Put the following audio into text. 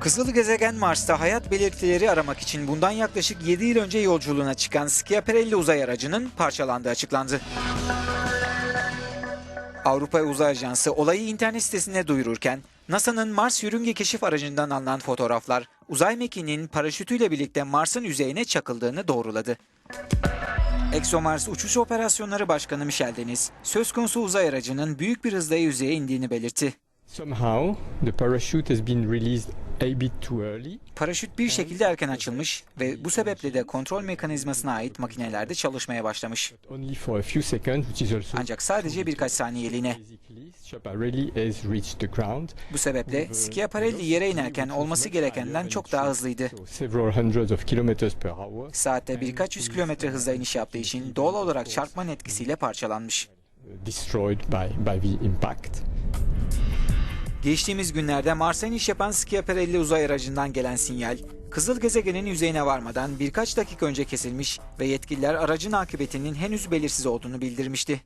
Kızıl gezegen Mars'ta hayat belirtileri aramak için bundan yaklaşık 7 yıl önce yolculuğuna çıkan Schiaparelli uzay aracının parçalandığı açıklandı. Avrupa Uzay Ajansı olayı internet sitesinde duyururken NASA'nın Mars yörünge keşif aracından alınan fotoğraflar uzay mekiğinin paraşütüyle birlikte Mars'ın yüzeyine çakıldığını doğruladı. ExoMars Uçuş Operasyonları Başkanı Michel Deniz, söz konusu uzay aracının büyük bir hızla yüzeye indiğini belirtti. Somehow, the parachute has been released Paraşüt bir şekilde erken açılmış ve bu sebeple de kontrol mekanizmasına ait makinelerde çalışmaya başlamış. Ancak sadece birkaç saniyeliğine. Bu sebeple Schiaparelli yere inerken olması gerekenden çok daha hızlıydı. Saatte birkaç yüz kilometre hızla iniş yaptığı için doğal olarak çarpmanın etkisiyle parçalanmış. uh, destroyed by, by the impact. Geçtiğimiz günlerde Mars'a iniş yapan Schiaparelli uzay aracından gelen sinyal, kızıl gezegenin yüzeyine varmadan birkaç dakika önce kesilmiş ve yetkililer aracın akıbetinin henüz belirsiz olduğunu bildirmişti.